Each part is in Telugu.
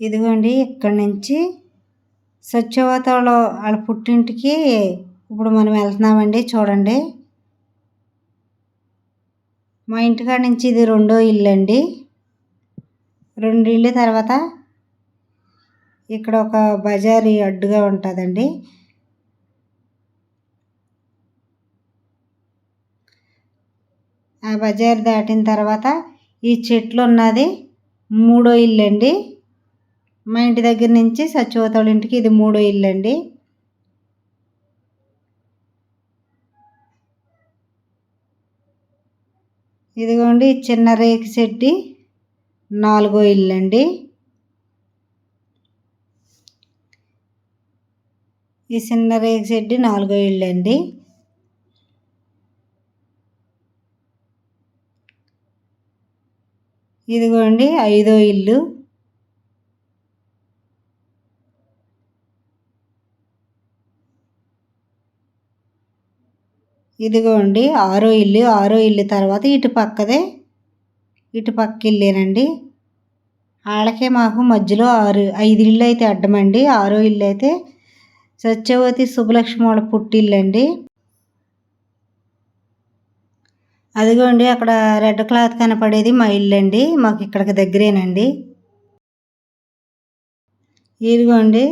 ఇదిగోండి ఇక్కడ నుంచి సత్యవతలో వాళ్ళ పుట్టింటికి ఇప్పుడు మనం వెళ్తున్నామండి చూడండి. మా ఇంటికాడ నుంచి ఇది రెండో ఇల్లు అండి రెండు ఇల్లు తర్వాత ఇక్కడ ఒక బజారీ అడ్డుగా ఉంటుందండి. ఆ బజార్ దాటిన తర్వాత ఈ చెట్లు ఉన్నది మూడో ఇల్లు అండి మా ఇంటి దగ్గర నుంచి సచివతోళ్ళ ఇంటికి ఇది మూడో ఇల్లు అండి. ఇదిగోండి చిన్న రేకు చెట్టి నాలుగో ఇల్లు అండి. ఈ చిన్న రేకు చెడ్డి నాలుగో ఇల్లు అండి. ఇదిగోండి ఐదో ఇల్లు. ఇదిగోండి ఆరో ఇల్లు ఆరో ఇల్లు తర్వాత ఇటు పక్కదే ఇటు పక్క ఇల్లేనండి వాళ్ళకే మాకు మధ్యలో ఆరు ఐదు ఇల్లు అయితే అడ్డమండి. ఆరో ఇల్లు అయితే సత్యవతి శుభలక్ష్మి వాళ్ళ పుట్టిల్లండి. అదిగోండి అక్కడ రెడ్ క్లాత్ కనపడేది మా ఇల్లు అండి మాకు ఇక్కడికి దగ్గరేనండి. ఇదిగోండి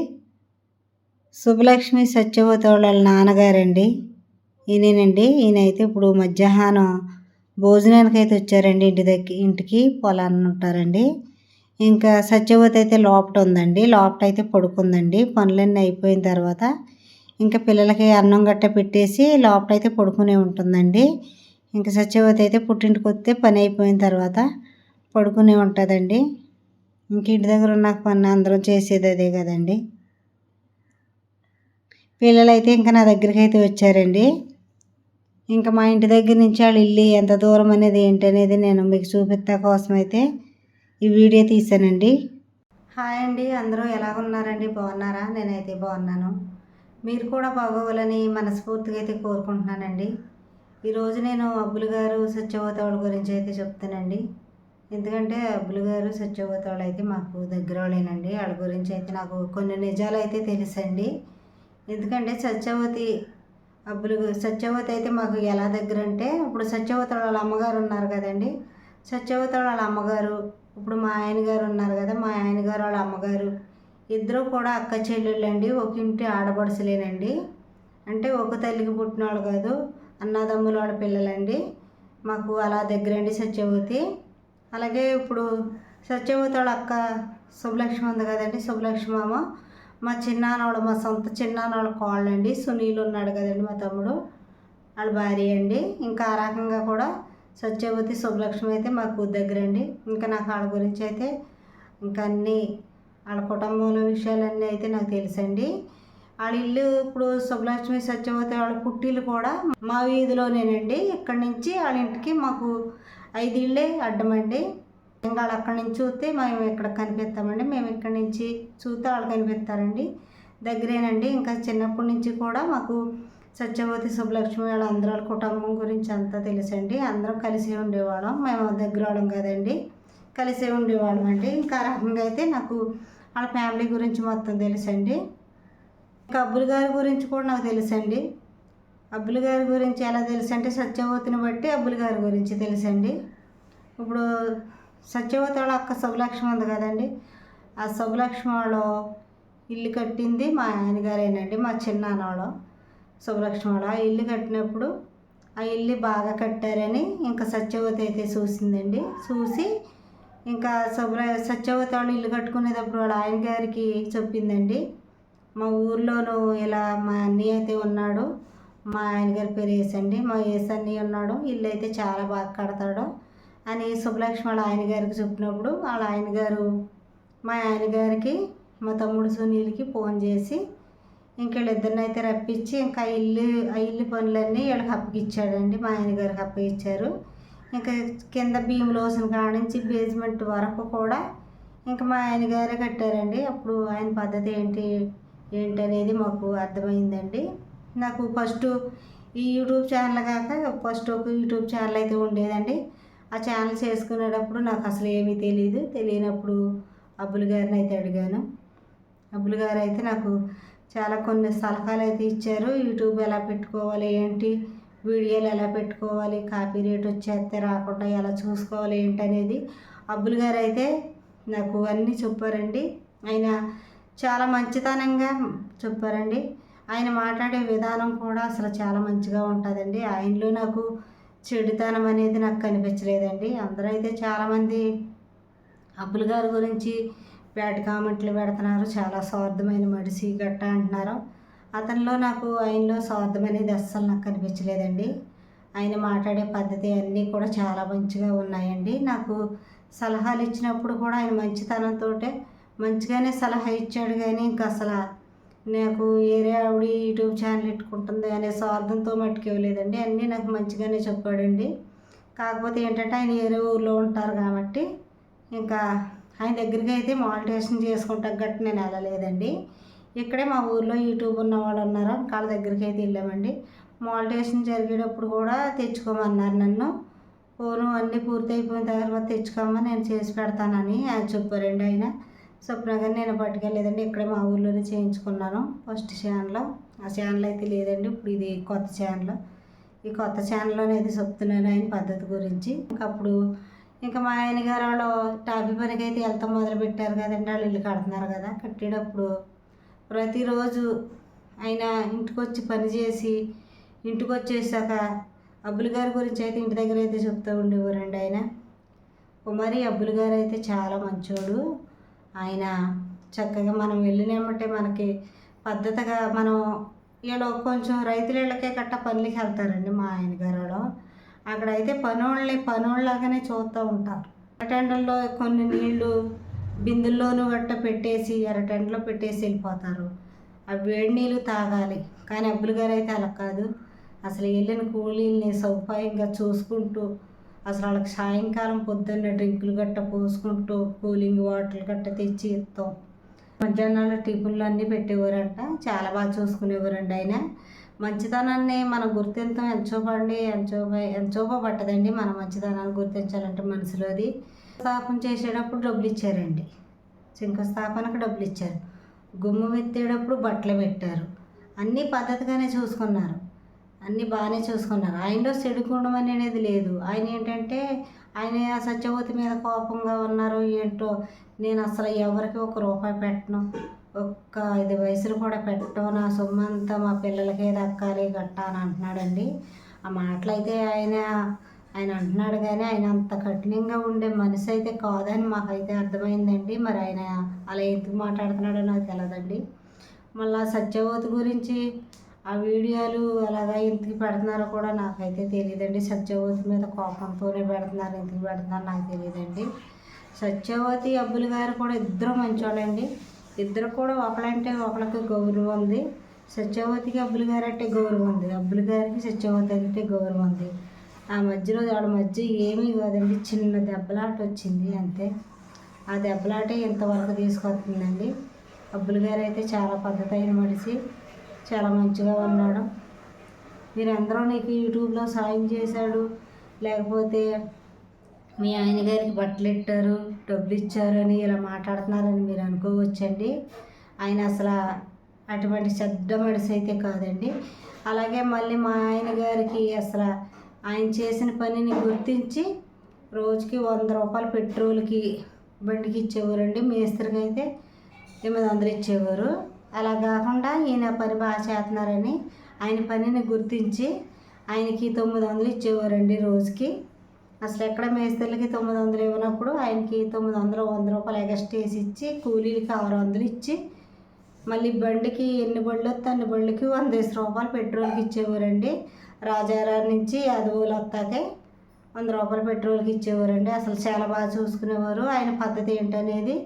శుభలక్ష్మి సత్యవతి వాళ్ళ నాన్నగారండి. ఈయనేనండి ఈయన అయితే ఇప్పుడు మధ్యాహ్నం భోజనానికి అయితే వచ్చారండి ఇంటి దగ్గర ఇంటికి పొలాన్ని ఉంటారండి ఇంకా సత్యవతి అయితే లోపట ఉందండి లోపట అయితే పడుకుందండి. పనులన్నీ అయిపోయిన తర్వాత ఇంకా పిల్లలకి అన్నం గట్ట పెట్టేసి లోపట అయితే పడుకునే ఉంటుందండి. ఇంకా సత్యవతి అయితే పుట్టింటికి వస్తే పని అయిపోయిన తర్వాత పడుకునే ఉంటుందండి. ఇంక ఇంటి దగ్గర ఉన్న పని అందరం చేసేది అదే కదండి. పిల్లలైతే ఇంకా నా దగ్గరికి అయితే వచ్చారండి. ఇంకా మా ఇంటి దగ్గర నుంచి వాళ్ళు ఇల్లు ఎంత దూరం అనేది ఏంటి అనేది నేను మీకు చూపిస్తా కోసం అయితే ఈ వీడియో తీసానండి హాయ్ అండి అందరూ ఎలాగున్నారండి బాగున్నారా? నేనైతే బాగున్నాను. మీరు కూడా బాగోవాలని మనస్ఫూర్తిగా అయితే కోరుకుంటున్నానండి. ఈరోజు నేను అబ్బులు గారు సత్యవతవాళ్ళ గురించి అయితే చెప్తానండి. ఎందుకంటే అబ్బులు గారు సత్యవతవాళ్ళు అయితే మాకు దగ్గర వాళ్ళేనండి వాళ్ళ గురించి అయితే నాకు కొన్ని నిజాలు అయితే తెలుసండి. ఎందుకంటే సత్యవతి అబ్బులు సత్యవతి అయితే మాకు ఎలా దగ్గర అంటే ఇప్పుడు సత్యవతి వాళ్ళ అమ్మగారు ఉన్నారు కదండి. సత్యవతి వాళ్ళ అమ్మగారు ఇప్పుడు మా ఆయనగారు ఉన్నారు కదా మా ఆయనగారు వాళ్ళ అమ్మగారు ఇద్దరు కూడా అక్క చెల్లెళ్ళండి ఒక ఇంటి ఆడపడుచులేనండి. అంటే ఒక తల్లికి పుట్టిన వాళ్ళు కాదు అన్నదమ్ముల వాళ్ళ పిల్లలండి. మాకు అలా దగ్గరండి సత్యవతి అలాగే ఇప్పుడు సత్యవతి వాళ్ళ అక్క శుభలక్ష్మి ఉంది కదండి శుభలక్ష్మి మామ. మా చిన్నానోడు మా సొంత చిన్నానోడు కోళ్ళండి. సునీల్ ఉన్నాడు కదండి మా తమ్ముడు. వాళ్ళ భార్య అండి. ఇంకా ఆ రకంగా కూడా సత్యవతి శుభలక్ష్మి అయితే మాకు దగ్గరండి. ఇంకా నాకు వాళ్ళ గురించి అయితే ఇంకా అన్నీ వాళ్ళ కుటుంబంలో విషయాలన్నీ అయితే నాకు తెలుసండి. వాళ్ళ ఇల్లు ఇప్పుడు శుభలక్ష్మి సత్యవతి వాళ్ళ పుట్టిల్లు కూడా మా వీధిలోనేనండి. ఇక్కడి నుంచి వాళ్ళ ఇంటికి మాకు ఐదు ఇళ్ళే అడ్డమండి. ఇంకా వాళ్ళు అక్కడి నుంచి చూస్తే మేము ఇక్కడ కనిపిస్తామండి మేము ఇక్కడి నుంచి చూస్తే వాళ్ళు కనిపిస్తారండి దగ్గరేనండి. ఇంకా చిన్నప్పటి నుంచి కూడా మాకు సత్యవతి శుభలక్ష్మి వాళ్ళ అందరూ కుటుంబం గురించి అంతా తెలుసండి. అందరం కలిసే ఉండేవాళ్ళం. మేము దగ్గర వాళ్ళం కదండి. కలిసే ఉండేవాళ్ళం అండి. ఇంకా రకంగా అయితే నాకు వాళ్ళ ఫ్యామిలీ గురించి మొత్తం తెలుసండి. ఇంకా అబ్బుల్ గారి గురించి కూడా నాకు తెలుసండి. అబ్బుల్ గారి గురించి ఎలా తెలుసంటే సత్యవతిని బట్టి అబ్బుల్ గారి గురించి తెలుసండి. ఇప్పుడు సత్యవతి వాళ్ళ అక్క శుభలక్ష్మి ఉంది కదండి. ఆ శుభలక్ష్మి వాళ్ళు ఇల్లు కట్టింది మా ఆయనగారేనండి మా మా చిన్నాన్నవాళ్ళు శుభలక్ష్మి వాళ్ళ ఆ ఇల్లు కట్టినప్పుడు ఆ ఇల్లు బాగా కట్టారని ఇంకా సత్యవతి అయితే చూసిందండి. చూసి ఇంకా శుభ్ర సత్యవతి వాళ్ళు ఇల్లు కట్టుకునేటప్పుడు వాళ్ళ ఆయన గారికి చెప్పిందండి మా ఊర్లోనూ ఇలా మా అన్నయ్య అయితే ఉన్నాడు మా ఆయన గారి పేరు ఏసండి మా ఏసు అన్నయ్య ఉన్నాడు ఇల్లు అయితే చాలా బాగా కడతాడు అని శుభలక్ష్మి వాళ్ళ ఆయన గారికి చెప్పినప్పుడు వాళ్ళ ఆయన గారు మా ఆయన గారికి మా తమ్ముడు సునీల్కి ఫోన్ చేసి ఇంక వీళ్ళిద్దరిని అయితే రప్పించి ఇంకా ఇల్లు ఆ ఇల్లు పనులన్నీ వీళ్ళకి అప్పగిచ్చాడండి మా ఆయన గారికి అప్పగిచ్చారు ఇంకా కింద భీములోసిన కాడ నుంచి బేస్మెంట్ వరకు కూడా ఇంకా మా ఆయన గారే కట్టారండి. అప్పుడు ఆయన పద్ధతి ఏంటి ఏంటి అనేది మాకు అర్థమైందండి. నాకు ఫస్ట్ ఈ యూట్యూబ్ ఛానల్ కాక ఫస్ట్ ఒక యూట్యూబ్ ఛానల్ అయితే ఉండేదండి. ఆ ఛానల్ చేసుకునేటప్పుడు నాకు అసలు ఏమీ తెలియదు తెలియనప్పుడు అబ్బుల్ గారిని అయితే అడిగాను. అబ్బుల్ గారు అయితే నాకు చాలా కొన్ని సలహాలు అయితే ఇచ్చారు. యూట్యూబ్ ఎలా పెట్టుకోవాలి ఏంటి వీడియోలు ఎలా పెట్టుకోవాలి కాపీ రేట్ వచ్చేస్తే రాకుండా ఎలా చూసుకోవాలి ఏంటి అనేది అబ్బుల్ గారు అయితే నాకు అన్నీ చెప్పారండి. ఆయన చాలా మంచితనంగా చెప్పారండి. ఆయన మాట్లాడే విధానం కూడా అసలు చాలా మంచిగా ఉంటుందండి. ఆయనలో నాకు చెడుతనం అనేది నాకు కనిపించలేదండి. అందరూ అయితే చాలామంది అబ్బుల్ గారి గురించి బ్యాడ్ కామెంట్లు పెడుతున్నారు. చాలా స్వార్థమైన మడిసి గట్ట అంటున్నారు. అతనిలో నాకు ఆయనలో స్వార్థం అనేది అస్సలు నాకు కనిపించలేదండి. ఆయన మాట్లాడే పద్ధతి అన్నీ కూడా చాలా మంచిగా ఉన్నాయండి. నాకు సలహాలు ఇచ్చినప్పుడు కూడా ఆయన మంచితనంతో మంచిగానే సలహా ఇచ్చాడు కానీ ఇంకా అసలు నాకు ఏరే ఆవిడ యూట్యూబ్ ఛానల్ పెట్టుకుంటుంది అనే స్వార్థంతో మట్టుకు ఇవ్వలేదండి. అన్నీ నాకు మంచిగానే చెప్పాడండి. కాకపోతే ఏంటంటే ఆయన ఏరే ఊర్లో ఉంటారు కాబట్టి ఇంకా ఆయన దగ్గరికి అయితే మానిటేషన్ చేసుకుంటా గట్టి నేను వెళ్ళలేదండి. ఇక్కడే మా ఊర్లో యూట్యూబ్ ఉన్న వాళ్ళు ఉన్నారు. వాళ్ళ దగ్గరికి అయితే వెళ్ళామండి. మానిటేషన్ జరిగేటప్పుడు కూడా తెచ్చుకోమన్నారు నన్ను. ఫోను అన్నీ పూర్తి అయిపోయిన తర్వాత తెచ్చుకోమని నేను చేసి పెడతానని ఆయన చెప్పారండి ఆయన. స్వప్నగా నేను పట్టుకెళ్ళేదండి ఇక్కడే మా ఊర్లోనే చేయించుకున్నాను. ఫస్ట్ ఛానల్లో ఆ ఛానల్ అయితే లేదండి ఇప్పుడు ఇది కొత్త ఛానల్. ఈ కొత్త ఛానల్లోనే అయితే చెప్తున్నాను ఆయన పద్ధతి గురించి. ఇంకప్పుడు ఇంకా మా ఆయన గారు వాళ్ళు టాపీ పనికి అయితే వెళ్తాం మొదలు పెట్టారు కదండి వాళ్ళు ఇల్లు కడుతున్నారు కదా కట్టేటప్పుడు ప్రతిరోజు ఆయన ఇంటికి వచ్చి పని చేసి ఇంటికి వచ్చేసాక అబ్బులు గారి గురించి అయితే ఇంటి దగ్గర అయితే చెప్తూ ఉండేవారండి ఆయన. కుమారి అబ్బుల్ గారు అయితే చాలా మంచోడు. ఆయన చక్కగా మనం వెళ్ళినామంటే మనకి పద్ధతిగా మనం వీళ్ళు కొంచెం రైతుల ఇళ్ళకే కట్ట పనులకి వెళ్తారండి మా ఆయన గారు అక్కడైతే పనోళ్ళని పనోళ్ళలాగానే చూస్తూ ఉంటారు. అరటెండల్లో కొన్ని నీళ్ళు బిందుల్లోనూ గట్ట పెట్టేసి అరటెండలో పెట్టేసి వెళ్ళిపోతారు. ఆ వేడి నీళ్ళు తాగాలి. కానీ అబ్బులు గారు అయితే అలా కాదు. అసలు వెళ్ళిన కూలీల్ని సౌపాయంగా చూసుకుంటూ అసలు వాళ్ళకి సాయంకాలం పొద్దున్న డ్రింకులు గట్ట పోసుకుంటూ కూలింగ్ వాటర్ గట్ట తెచ్చి ఇస్తాం. మధ్యాహ్నాలు టిఫిన్లు అన్నీ పెట్టేవారంట. చాలా బాగా చూసుకునేవారండి ఆయన. మంచితనాన్ని మనం గుర్తింతం ఎంచోపండి ఎంచోప పట్టదండి మన మంచితనాన్ని గుర్తించాలంటే మనసులో అది. స్థాపన చేసేటప్పుడు డబ్బులు ఇచ్చారండి. శంకుస్థాపనకు డబ్బులు ఇచ్చారు. గుమ్మం ఎత్తేటప్పుడు బట్టలు పెట్టారు. అన్నీ పద్ధతిగానే చూసుకున్నారు. అన్నీ బాగానే చూసుకున్నారు. ఆయనలో చెడుకోవడం అనేది లేదు. ఆయన ఏంటంటే ఆయన సత్యవతి మీద కోపంగా ఉన్నారు ఏంటో నేను అసలు ఎవరికి ఒక రూపాయి పెట్టను. ఒక్క ఐదు వయసులు కూడా పెట్టడం నా సొమ్ము అంతా మా పిల్లలకే దక్కాలి గట్ట అని అంటున్నాడండి. ఆ మాటలైతే ఆయన ఆయన అంటున్నాడు కానీ ఆయన అంత కఠినంగా ఉండే మనిషి అయితే కాదని మాకైతే అర్థమైందండి. మరి ఆయన అలా ఎందుకు మాట్లాడుతున్నాడో నాకు తెలియదండి మళ్ళీ సత్యవతి గురించి ఆ వీడియోలు అలాగా ఎందుకు పెడుతున్నారో కూడా నాకైతే తెలియదండి. సత్యవతి మీద కోపంతోనే పెడుతున్నారు ఎందుకు పెడుతున్నారు నాకు తెలియదండి. సత్యవతి అబ్బులు గారు కూడా ఇద్దరు మంచోళ్ళండి. ఇద్దరు కూడా ఒకళ్ళంటే ఒకళ్ళకి గౌరవం ఉంది. సత్యవతికి అబ్బులు గారు అంటే గౌరవం ఉంది. అబ్బులు గారికి సత్యవతి అంటే గౌరవం ఉంది. ఆ మధ్యలో వాళ్ళ మధ్య ఏమీ కాదండి. చిన్న దెబ్బలాట వచ్చింది అంతే. ఆ దెబ్బలాటే ఇంతవరకు తీసుకొస్తుందండి. అబ్బులు గారు అయితే చాలా పద్ధతి అయిన మనిషి. చాలా మంచిగా ఉన్నాడు. మీరందరూ నీకు యూట్యూబ్లో సాయం చేశాడు. లేకపోతే మీ ఆయన గారికి బట్టలు ఇట్టారు డబ్బులు ఇచ్చారు అని ఇలా మాట్లాడుతున్నారని మీరు అనుకోవచ్చండి. ఆయన అసలు అటువంటి చెడ్డ మనిషి అయితే కాదండి. అలాగే మళ్ళీ మా ఆయన గారికి అసలు ఆయన చేసిన పనిని గుర్తించి రోజుకి వంద రూపాయలు పెట్రోల్కి బండికి ఇచ్చేవారండి. మేస్త్రికి అయితే ఎనిమిది వందలు ఇచ్చేవారు. అలా కాకుండా ఈయన పని బాగా చేస్తున్నారని ఆయన పనిని గుర్తించి ఆయనకి తొమ్మిది వందలు ఇచ్చేవారండి రోజుకి. అసలు ఎక్కడ మేస్త్రీలకి తొమ్మిది వందలు ఇవ్వనప్పుడు ఆయనకి తొమ్మిది వందలు వంద రూపాయలు ఎగస్ట్ వేసి ఇచ్చి కూలీలకి ఆరు వందలు ఇచ్చి మళ్ళీ బండికి ఎన్ని బళ్ళు వస్తే అన్ని బళ్ళకి వంద వేసి రూపాయలు పెట్రోల్కి ఇచ్చేవారండి. రాజారావు నుంచి యాదవులు వస్తాకే వంద రూపాయలు పెట్రోల్కి ఇచ్చేవారండి. అసలు చాలా బాగా చూసుకునేవారు. ఆయన పద్ధతి ఏంటనేది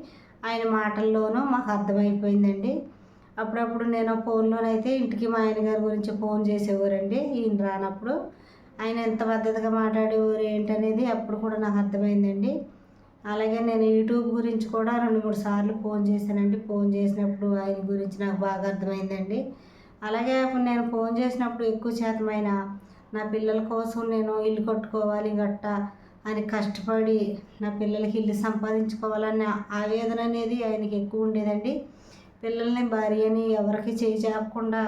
ఆయన మాటల్లోనూ మాకు అర్థమైపోయిందండి. అప్పుడప్పుడు నేను ఫోన్లోనైతే ఇంటికి మా ఆయన గారి గురించి ఫోన్ చేసేవారండి. ఈయన రానప్పుడు ఆయన ఎంత పద్ధతిగా మాట్లాడేవారు ఏంటనేది అప్పుడు కూడా నాకు అర్థమైందండి. అలాగే నేను యూట్యూబ్ గురించి కూడా రెండు మూడు సార్లు ఫోన్ చేశానండి. ఫోన్ చేసినప్పుడు ఆయన గురించి నాకు బాగా అర్థమైందండి. అలాగే అప్పుడు నేను ఫోన్ చేసినప్పుడు ఎక్కువ శాతమైన నా పిల్లల కోసం నేను ఇల్లు కట్టుకోవాలి గట్ట అని కష్టపడి నా పిల్లలకి ఇల్లు సంపాదించుకోవాలన్న ఆవేదన అనేది ఆయనకి ఎక్కువ ఉండేదండి. పిల్లల్ని భార్యని ఎవరికి చేయి చేపకుండా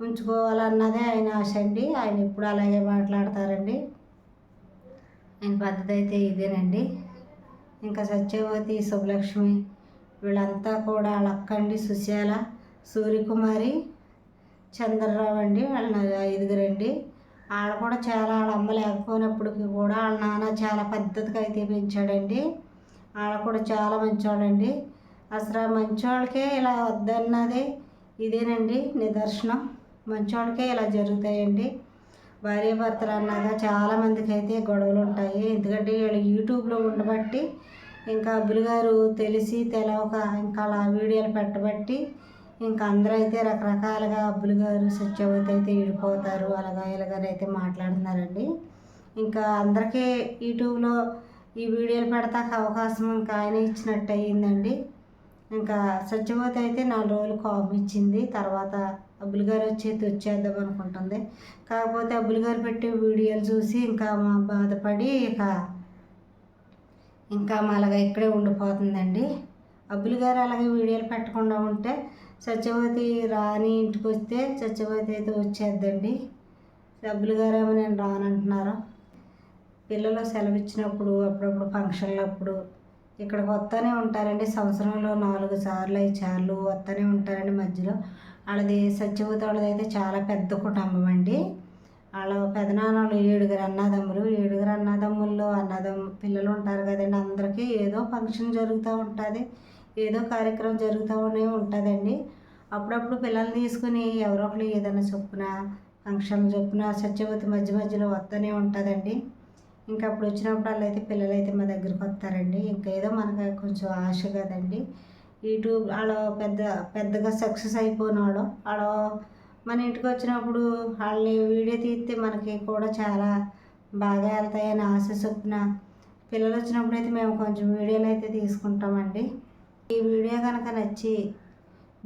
ఉంచుకోవాలన్నదే ఆయన ఆశ అండి. ఆయన ఎప్పుడు అలాగే మాట్లాడతారండి. ఆయన పద్ధతి అయితే ఇదేనండి. ఇంకా సత్యవతి శుభలక్ష్మి వీళ్ళంతా కూడా వాళ్ళ అక్కండి సుశాల సూర్యకుమారి చంద్రరావు అండి వాళ్ళ ఐదుగురండి. ఆడ కూడా చాలా వాళ్ళ అమ్మ లేకపోయినప్పటికీ కూడా వాళ్ళ నాన్న చాలా పద్ధతిగా అయితే పెంచాడండి. ఆడ కూడా చాలా మంచివాడండి అసలు మంచోళ్ళకే ఇలా వద్దన్నది ఇదేనండి నిదర్శనం. మంచోళ్ళకే ఇలా జరుగుతాయండి. భార్యాభర్తలు అన్నాక చాలామందికి అయితే గొడవలు ఉంటాయి ఎందుకంటే వీళ్ళు యూట్యూబ్లో ఉండబట్టి ఇంకా అబ్బులు గారు తెలిసి తెలవక ఇంకా అలా వీడియోలు పెట్టబట్టి ఇంకా అందరూ అయితే రకరకాలుగా అబ్బులు గారు సత్యవతి అయితే విడిపోతారు. అలాగా ఇలాగని అయితే మాట్లాడుతున్నారండి. ఇంకా అందరికీ యూట్యూబ్లో ఈ వీడియోలు పెడతాక అవకాశం ఇంకా ఆయన ఇచ్చినట్టు అయ్యిందండి ఇంకా సత్యవతి అయితే నాలుగు రోజులు కాపు ఇచ్చింది. తర్వాత అబ్బుల్ గారు వచ్చి వచ్చేద్దాం అనుకుంటుంది. కాకపోతే అబ్బుల్ గారు పెట్టే వీడియోలు చూసి ఇంకా మా బాధపడి ఇక ఇంకా మా అలాగ ఇక్కడే ఉండిపోతుందండి. అబ్బుల్ గారు అలాగే వీడియోలు పెట్టకుండా ఉంటే సత్యవతి రాని ఇంటికి వస్తే సత్యవతి అయితే వచ్చేద్దండి. అబ్బుల్ గారు ఏమో నేను రానంటున్నారు. పిల్లలు సెలవు ఇచ్చినప్పుడు అప్పుడప్పుడు ఫంక్షన్లప్పుడు ఇక్కడికి వస్తూనే ఉంటారండి. సంవత్సరంలో నాలుగు సార్లు ఐదు సార్లు వస్తూనే ఉంటారండి మధ్యలో. వాళ్ళది సత్యవతి వాళ్ళది అయితే చాలా పెద్ద కుటుంబం అండి. వాళ్ళ పెదనాన్నలు ఏడుగురు అన్నదమ్ములు. ఏడుగురు అన్నదమ్ముల్లో అన్నదమ్ము పిల్లలు ఉంటారు కదండి. అందరికీ ఏదో ఫంక్షన్ జరుగుతూ ఉంటుంది. ఏదో కార్యక్రమం జరుగుతూనే ఉంటుందండి. అప్పుడప్పుడు పిల్లల్ని తీసుకుని ఎవరో ఒకరు ఏదైనా చొప్పున ఫంక్షన్ చొప్పున సత్యవతి మధ్య మధ్యలో వస్తూనే ఉంటుందండి. ఇంకా అప్పుడు వచ్చినప్పుడు వాళ్ళు అయితే పిల్లలు అయితే మా దగ్గరికి వస్తారండి. ఇంకా ఏదో మనకు కొంచెం ఆశ కదండి. యూట్యూబ్ వాళ్ళ పెద్ద పెద్దగా సక్సెస్ అయిపోయినాడు వాళ్ళ మన ఇంటికి వచ్చినప్పుడు వాళ్ళని వీడియో తీస్తే మనకి కూడా చాలా బాగా వెళ్తాయని ఆశ చొప్పున పిల్లలు వచ్చినప్పుడు అయితే మేము కొంచెం వీడియోలు అయితే తీసుకుంటామండి. ఈ వీడియో కనుక నచ్చి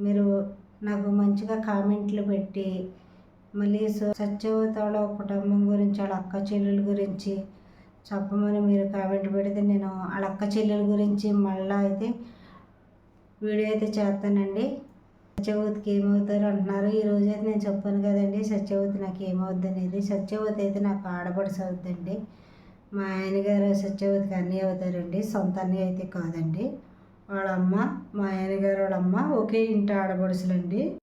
మీరు నాకు మంచిగా కామెంట్లు పెట్టి మళ్ళీ సత్యవతలో కుటుంబం గురించి వాళ్ళ అక్క చెల్లెల గురించి చెప్పమని మీరు కామెంట్ పెడితే నేను వాళ్ళ అక్క చెల్లెల గురించి మళ్ళీ అయితే వీడియో అయితే చేస్తానండి. సత్యవతికి ఏమవుతారు అంటున్నారు. ఈ రోజు అయితే నేను చెప్పాను కదండి సత్యవతి నాకు ఏమవుద్ది అనేది సత్యవతి అయితే నాకు ఆడపడిసి అవుద్దండి మా ఆయనగారు సత్యవతికి అన్నీ అవుతారండి. సొంత అన్నీ అయితే కాదండి. వాళ్ళమ్మ మా ఆయనగారు వాళ్ళమ్మ ఒకే ఇంటి ఆడపడుసులండి